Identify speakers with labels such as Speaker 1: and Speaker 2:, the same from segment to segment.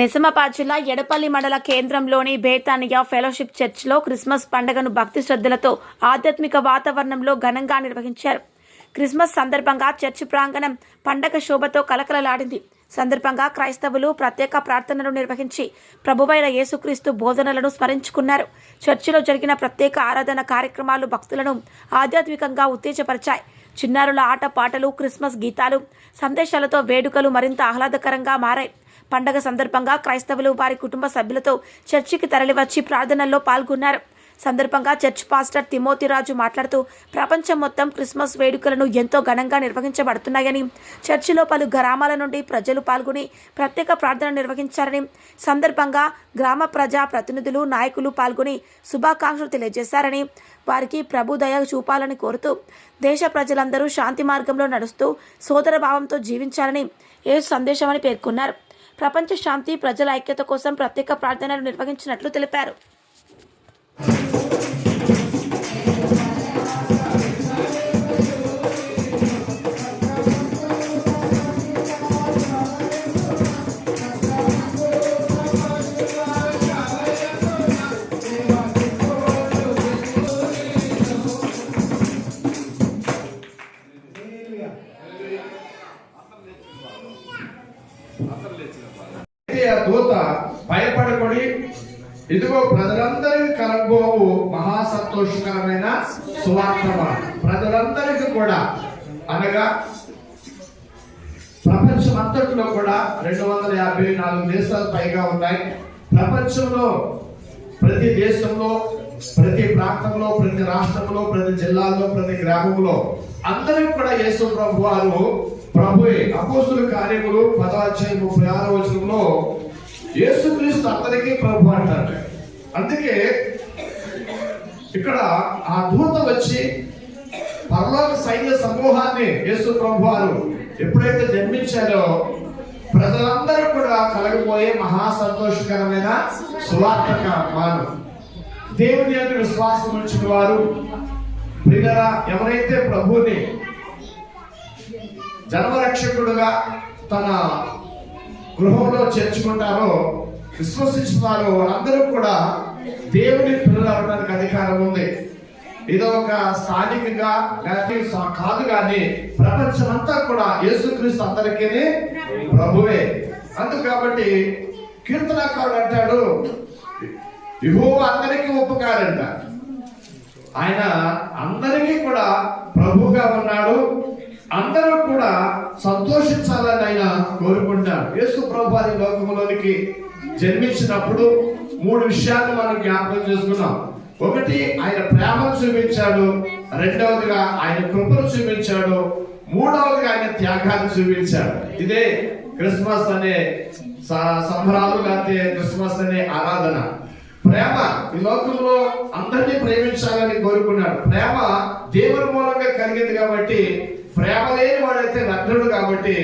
Speaker 1: నిజామాబాద్ జిల్లా ఎడపల్లి మండల కేంద్రంలోని బేతానియా ఫెలోషిప్ చర్చ్లో క్రిస్మస్ పండుగను భక్తి శ్రద్ధలతో ఆధ్యాత్మిక వాతావరణంలో ఘనంగా నిర్వహించారు. క్రిస్మస్ సందర్భంగా చర్చి ప్రాంగణం పండగ శోభతో కలకలలాడింది. సందర్భంగా క్రైస్తవులు ప్రత్యేక ప్రార్థనలు నిర్వహించి ప్రభువైన యేసుక్రీస్తు బోధనలను స్మరించుకున్నారు. చర్చిలో జరిగిన ప్రత్యేక ఆరాధన కార్యక్రమాలు భక్తులను ఆధ్యాత్మికంగా ఉత్తేజపరిచాయి. చిన్నారుల ఆట పాటలు క్రిస్మస్ గీతాలు సందేశాలతో వేడుకలు మరింత ఆహ్లాదకరంగా మారాయి. పండగ సందర్భంగా క్రైస్తవులు వారి కుటుంబ సభ్యులతో చర్చికి తరలివచ్చి ప్రార్థనల్లో పాల్గొన్నారు. సందర్భంగా చర్చ్ పాస్టర్ తిమోతిరాజు మాట్లాడుతూ ప్రపంచం మొత్తం క్రిస్మస్ వేడుకలను ఎంతో ఘనంగా నిర్వహించబడుతున్నాయని చర్చిలో పలు గ్రామాల నుండి ప్రజలు పాల్గొని ప్రత్యేక ప్రార్థన నిర్వహించారని సందర్భంగా గ్రామ ప్రజా ప్రతినిధులు నాయకులు పాల్గొని శుభాకాంక్షలు తెలియజేశారని వారికి ప్రభు దయ చూపాలని కోరుతూ దేశ ప్రజలందరూ శాంతి మార్గంలో నడుస్తూ సోదరభావంతో జీవించాలని ఏ సందేశమని పేర్కొన్నారు. ప్రపంచ శాంతి ప్రజల ఐక్యత కోసం ప్రత్యేక ప్రార్థనలు నిర్వహించినట్లు తెలిపారు.
Speaker 2: ఆ దూత భయపడబడి ఇదిగో ప్రజలందరికీ కలగబోవు మహా సంతోషకరమైన సువార్తమానం ప్రజలందరికీ కూడా. అనగా ప్రపంచం అంతటిలో కూడా రెండు వందల యాభై నాలుగు దేశాలు పైగా ఉన్నాయి. ప్రపంచంలో ప్రతి దేశంలో ప్రతి ప్రాంతంలో ప్రతి రాష్ట్రంలో ప్రతి జిల్లాలో ప్రతి గ్రామంలో అందరికి కూడా యేసు ప్రభు వారు ప్రభు అపోసుల కార్యములు పదాధ్యాయం ముప్పై ఆరో వచనంలో యేసుక్రీస్తు అందరికీ ప్రభు అంటాడు. అందుకే ఇక్కడ ఆ దూత వచ్చి పరలోక సైన్య సమూహాన్ని యేసు ప్రభు వారు ఎప్పుడైతే జన్మించారో ప్రజలందరూ కూడా కలగబోయే మహా సంతోషకరమైన సువార్తక మాను దేవుని యొక్క విశ్వాసం ఉంచిన వారు. ప్రియులరా ఎవరైతే ప్రభుని జన్మరక్షకుడుగా తన గృహంలో చేర్చుకుంటారో విశ్వసించిన వారు వారందరూ కూడా దేవుని పిల్లలు అవడానికి అధికారం ఉంది. ఇది ఒక స్థానికంగా లేకపోతే సా- కాదు కానీ ప్రపంచమంతా కూడా యేసుక్రీస్తు అందరికీ ప్రభువే. అందు కాబట్టి కీర్తనకారుడు అంటాడు ఇహో అందరికీ ఉపకారంట. ఆయన అందరికీ కూడా ప్రభుగా ఉన్నాడు. అందరూ కూడా సంతోషించాలని ఆయన కోరుకుంటారు. యేసు ప్రభు లోకంలోనికి జన్మించినప్పుడు మూడు విషయాలు మనం జ్ఞాపకం చేసుకున్నాం. ఒకటి ఆయన ప్రేమను చూపించాడు. రెండవదిగా ఆయన కృపను చూపించాడు. మూడవదిగా ఆయన త్యాగాన్ని చూపించాడు. ఇదే క్రిస్మస్ అనే సంబరాలు లేకపోతే క్రిస్మస్ అనే ఆరాధన. ప్రేమ ఈ లోకంలో అందరినీ ప్రేమించాలని కోరుకున్నాడు. ప్రేమ దేవుని మూలంగా కలిగింది కాబట్టి ప్రేమ లేని వాడైతే నగ్నుడు కాబట్టి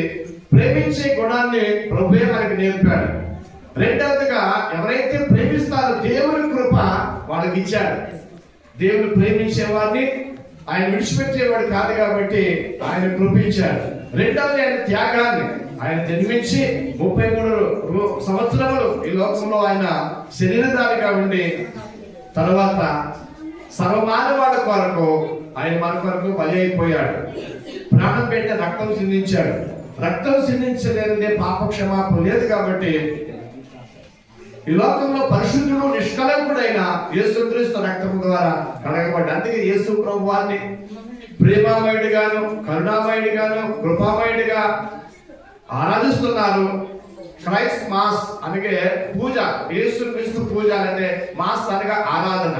Speaker 2: ప్రేమించే గుణాన్ని ప్రభువే మనకి నేర్పాడు. రెండవదిగా ఎవరైతే ప్రేమిస్తారో దేవుని కృప వాళ్ళకి ఇచ్చాడు. దేవుని ప్రేమించేవాడిని ఆయన విడిచిపెట్టేవాడు కాదు కాబట్టి ఆయన కృపించాడు రెండవది ఆయన త్యాగాన్ని. ఆయన జన్మించి ముప్పై మూడు సంవత్సరములు ఈ లోకంలో ఆయన శరీరధారిగా ఉండి తర్వాత సర్వమానవాళ్ళ కొరకు ఆయన మన కొరకు బలి అయిపోయాడు. ప్రాణం పెట్టే రక్తం సిందించాడు రక్తం సిందించలేనిదే పాప క్షమాపణ లేదు కాబట్టి ఈ లోకంలో పరిశుద్ధుడు నిష్కలంకుడైన యేసుక్రీస్తు రక్తం ద్వారా కడగబడ్డ అందుకే యేసు ప్రభు వారిని ప్రేమామయుడిగాను కరుణామయుడిగాను కృపామయుడిగా ఆరాధిస్తున్నారు. క్రైస్ట్ మాస్ అనగా పూజ యేసుక్రీస్తు పూజ అంటే మాస్ అనగా ఆరాధన.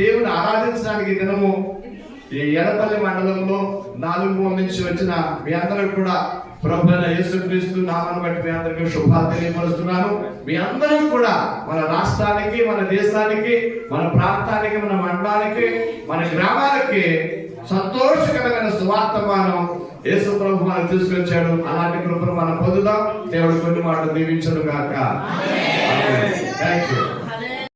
Speaker 2: దేవుని ఆరాధించడానికి దినము ఈ ఎడపల్లి మండలంలో నాలుగు మూల నుంచి వచ్చిన మీ అందరూ కూడా ప్రభు యేసుక్రీస్తు నామాన్ని బట్టి మీ అందరికీ శుభాలు తెలియపరుస్తున్నాను. మీ అందరూ కూడా మన రాష్ట్రానికి మన దేశానికి మన ప్రాంతానికి మన మండలానికి మన గ్రామాలకి సంతోషకరమైన సువార్తమానం యేసు ప్రభు మనకు తీసుకొచ్చాడు. అలాంటి కృపను మనం పొందుదాం. దేవుడు కొన్ని మాటలు దీవించడు గాక థ్యాంక్ యూ